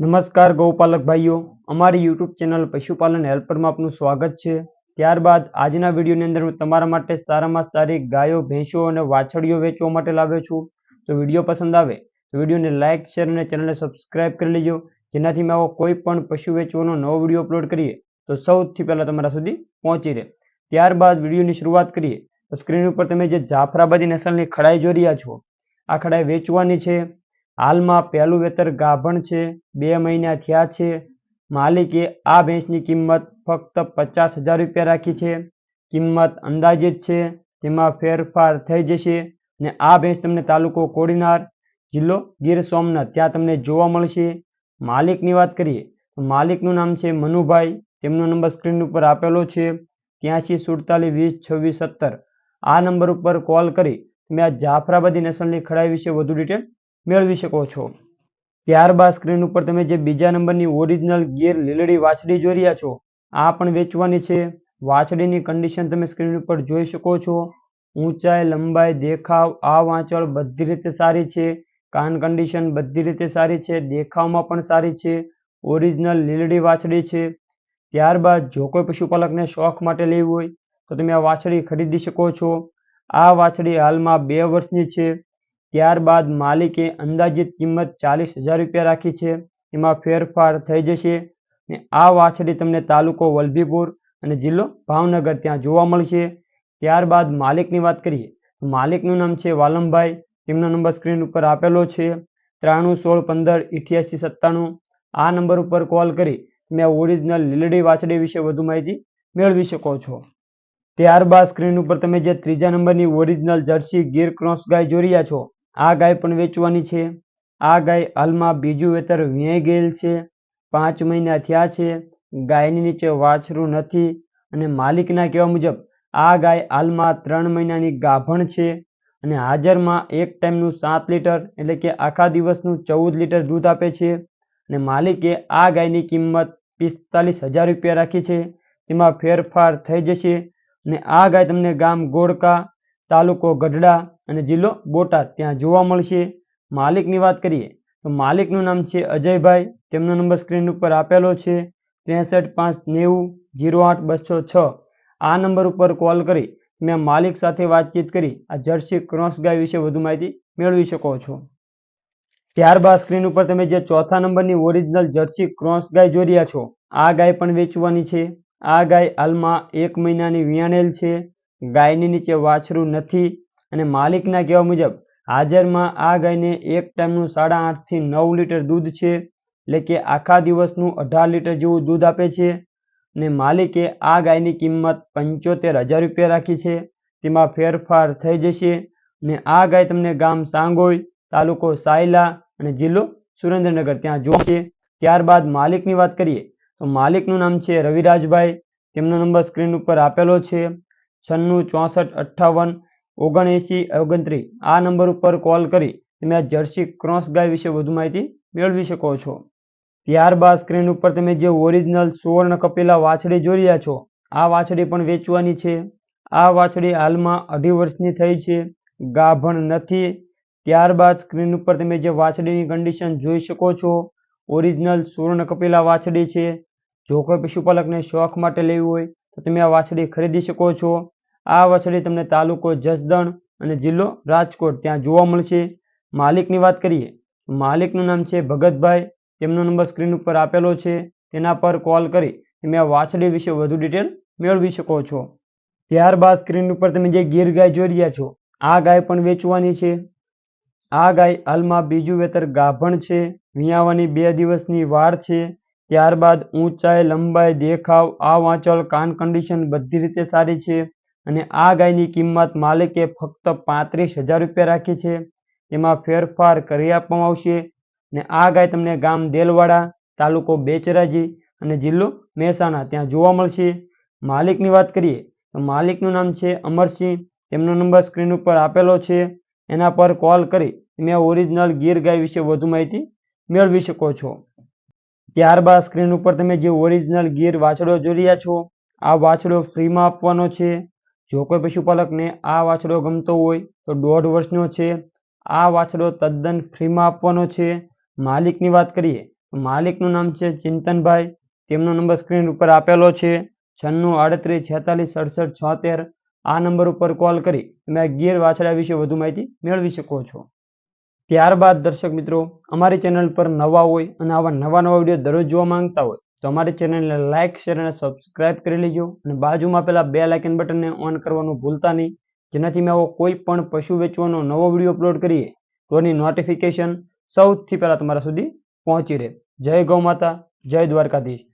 નમસ્કાર ગૌપાલક ભાઈઓ અમારી યુટ્યુબ ચેનલ પશુપાલન હેલ્પરમાં આપનું સ્વાગત છે. ત્યારબાદ આજના વિડીયોની અંદર હું તમારા માટે સારામાં સારી ગાયો, ભેંસો અને વાછડીઓ વેચવા માટે લાવ્યો છું. તો વીડિયો પસંદ આવે તો વિડીયોને લાઇક શેર અને ચેનલને સબસ્ક્રાઇબ કરી લેજો. જેનાથી મેં આવો કોઈ પણ પશુ વેચવાનો નવો વીડિયો અપલોડ કરીએ તો સૌથી પહેલાં તમારા સુધી પહોંચી રહે. ત્યારબાદ વિડીયોની શરૂઆત કરીએ તો સ્ક્રીન ઉપર તમે જે જાફરાબાદી નસલની ખડાઈ જોઈ રહ્યા છો, આ ખડાઈ વેચવાની છે. હાલમાં પહેલું વેતર ગાભણ છે, બે મહિના થયા છે. માલિકે આ ભેંસની કિંમત ફક્ત પચાસ હજાર રૂપિયા રાખી છે. કિંમત અંદાજિત છે, તેમાં ફેરફાર થઈ જશે ને આ ભેંસ તમને તાલુકો કોડીનાર, જિલ્લો ગીર સોમનાથ, ત્યાં તમને જોવા મળશે. માલિકની વાત કરીએ, તો માલિકનું નામ છે મનુભાઈ, તેમનો નંબર સ્ક્રીન ઉપર આપેલો છે, ત્યાંસી સુડતાલીસ વીસ છવ્વીસ સત્તર. આ નંબર ઉપર કોલ કરી, તમે આ જાફરાબાદી નસલની ખડાઈ વિશે વધુ ડિટેલ મેળવી શકો છો. ત્યારબાદ સ્ક્રીન ઉપર તમે જે બીજા નંબરની ઓરિજિનલ ગીર લીલડી વાછડી જોઈ રહ્યા છો, આ પણ વેચવાની છે. વાછડીની કન્ડિશન તમે સ્ક્રીન ઉપર જોઈ શકો છો. ઊંચાઈ, લંબાઈ, દેખાવ, આ વાંચળ બધી રીતે સારી છે. કાન કન્ડિશન બધી રીતે સારી છે. દેખાવમાં પણ સારી છે. ઓરિજિનલ લીલડી વાછડી છે. ત્યારબાદ જો કોઈ પશુપાલકને શોખ માટે લેવી હોય, તો તમે આ વાછડી ખરીદી શકો છો. આ વાછડી હાલમાં બે વર્ષની છે. ત્યારબાદ માલિકે અંદાજિત કિંમત ચાલીસ હજાર રૂપિયા રાખી છે. એમાં ફેરફાર થઈ જશે ને આ વાછડી તમને તાલુકો વલભીપુર અને જિલ્લો ભાવનગર ત્યાં જોવા મળશે. ત્યારબાદ માલિકની વાત કરીએ માલિકનું નામ છે વાલમભાઈ. તેમનો નંબર સ્ક્રીન ઉપર આપેલો છે. ત્રાણું સોળ પંદર ઇઠ્યાસી સત્તાણું. આ નંબર ઉપર કોલ કરી તમે ઓરિજિનલ લીલડી વાછડી વિશે વધુ માહિતી મેળવી શકો છો. ત્યારબાદ સ્ક્રીન ઉપર તમે જે ત્રીજા નંબરની ઓરિજિનલ જર્સી ગીર ક્રોસ ગાય જોઈ રહ્યા છો આ ગાય પણ વેચવાની છે. આ ગાય હાલમાં બીજું વેતર વ્યાઈ ગયેલ છે. પાંચ મહિના થયા છે. ગાયની નીચે વાછરું નથી અને માલિકના કહેવા મુજબ આ ગાય હાલમાં ત્રણ મહિનાની ગાભણ છે અને હાજરમાં એક ટાઈમનું સાત લીટર એટલે કે આખા દિવસનું ચૌદ લીટર દૂધ આપે છે અને માલિકે આ ગાયની કિંમત પિસ્તાલીસ હજાર રૂપિયા રાખી છે. તેમાં ફેરફાર થઈ જશે અને આ ગાય તમને ગામ ગોળકા તાલુકો ગઢડા અને જિલ્લો બોટાદ. ત્યાં જોવા મળશે. માલિકની વાત કરીએ તો માલિકનું નામ છે અજયભાઈ. તેમનો નંબર સ્ક્રીન ઉપર આપેલો છે. ત્રેસઠ પાંચ નેવું જીરો આઠ બસો છ. આ નંબર ઉપર કોલ કરી મેં માલિક સાથે વાતચીત કરી. આ જર્સી ક્રોસ ગાય વિશે વધુ માહિતી મેળવી શકો છો. ત્યારબાદ સ્ક્રીન ઉપર તમે જે ચોથા નંબરની ઓરિજિનલ જર્સી ક્રોસ ગાય જોઈ રહ્યા છો, આ ગાય પણ વેચવાની છે. આ ગાય હાલમાં એક મહિનાની વિયાણેલ છે. ગાયની નીચે વાછરું નથી અને માલિકના કહેવા મુજબ હાજરમાં આ ગાયને એક ટાઈમનું સાડા આઠથી નવ લીટર દૂધ છે, એટલે કે આખા દિવસનું અઢાર લીટર જેવું દૂધ આપે છે. અને માલિકે આ ગાયની કિંમત પંચોતેર હજાર રૂપિયા રાખી છે. તેમાં ફેરફાર થઈ જશે અને આ ગાય તમને ગામ સાંગોઈ, તાલુકો સાયલા અને જિલ્લો સુરેન્દ્રનગર ત્યાં જોશે. ત્યારબાદ માલિકની વાત કરીએ, તો માલિકનું નામ છે રવિરાજભાઈ. તેમનો નંબર સ્ક્રીન ઉપર આપેલો છે. છન્નું, ચોસઠ, અઠ્ઠાવન ઓગણએંસી ઓગણત્રીસ. આ નંબર ઉપર કોલ કરી તમે આ જર્સી ક્રોસ ગાય વિશે વધુ માહિતી મેળવી શકો છો. ત્યારબાદ સ્ક્રીન ઉપર તમે જે ઓરિજિનલ સુવર્ણ કપેલા વાછડી જોઈ રહ્યા છો, આ વાછડી પણ વેચવાની છે. આ વાછડી હાલમાં અઢી વર્ષની થઈ છે, ગાભણ નથી. ત્યારબાદ સ્ક્રીન ઉપર તમે જે વાછડીની કન્ડિશન જોઈ શકો છો, ઓરિજિનલ સુવર્ણ કપેલા વાછડી છે. જો કોઈ પશુપાલકને શોખ માટે લેવી હોય, તો તમે આ વાછડી ખરીદી શકો છો. આ વછડી તમને તાલુકો જસદણ અને જિલ્લો રાજકોટ ત્યાં જોવા મળશે. માલિકની વાત કરીએ માલિકનું નામ છે ભગતભાઈ. તેમનો નંબર સ્ક્રીન ઉપર આપેલો છે. તેના પર કોલ કરી તમે આ વાછડી વિશે વધુ ડિટેલ મેળવી શકો છો. ત્યારબાદ સ્ક્રીન ઉપર તમે જે ગીર ગાય જોઈ રહ્યા છો, આ ગાય પણ વેચવાની છે. આ ગાય હાલમાં બીજું વેતર ગાભણ છે. વિયાવાની બે દિવસની વાર છે. ત્યારબાદ ઊંચાઈ, લંબાઈ, દેખાવ, આ વાંચળ કાન કન્ડિશન બધી રીતે સારી છે. અને આ ગાયની કિંમત માલિકે ફક્ત પાંત્રીસ હજાર રૂપિયા રાખી છે. તેમાં ફેરફાર કરી આપવામાં આવશે ને આ ગાય તમને ગામ દેલવાડા, તાલુકો બેચરાજી અને જિલ્લો મહેસાણા ત્યાં જોવા મળશે. માલિકની વાત કરીએ તો માલિકનું નામ છે અમરસિંહ. તેમનો નંબર સ્ક્રીન ઉપર આપેલો છે. એના પર કોલ કરી તમે ઓરિજિનલ ગીર ગાય વિશે વધુ માહિતી મેળવી શકો છો. ત્યારબાદ સ્ક્રીન ઉપર તમે જે ઓરિજિનલ ગીર વાછડો જોઈ રહ્યા છો, આ વાછડો ફ્રીમાં આપવાનો છે. જો કોઈ પશુપાલકને આ વાછડો ગમતો હોય તો દોઢ વર્ષનો છે. આ વાછડો તદ્દન ફ્રીમાં આપવાનો છે. માલિકની વાત કરીએ માલિકનું નામ છે ચિંતનભાઈ. તેમનો નંબર સ્ક્રીન ઉપર આપેલો છે. છન્નું આડત્રીસ છેતાલીસ સડસઠ છોતેર. આ નંબર ઉપર કોલ કરી તમે આ ગીર વાછડા વિશે વધુ માહિતી મેળવી શકો છો. ત્યારબાદ દર્શક મિત્રો, અમારી ચેનલ પર નવા હોય અને આવા નવા નવા વીડિયો દરરોજ જોવા માંગતા હોય તો અમારી ચેનલને લાઇક શેર અને સબસ્ક્રાઇબ કરી લેજો. અને બાજુમાં પેલા બે લાઇકન બટનને ઓન કરવાનું ભૂલતા નહીં. જેનાથી મેં આવો કોઈ પણ પશુ વેચવાનો નવો વીડિયો અપલોડ કરીએ તો એની નોટિફિકેશન સૌથી પહેલાં તમારા સુધી પહોંચી રહે. જય ગૌ માતા, જય દ્વારકાધીશ.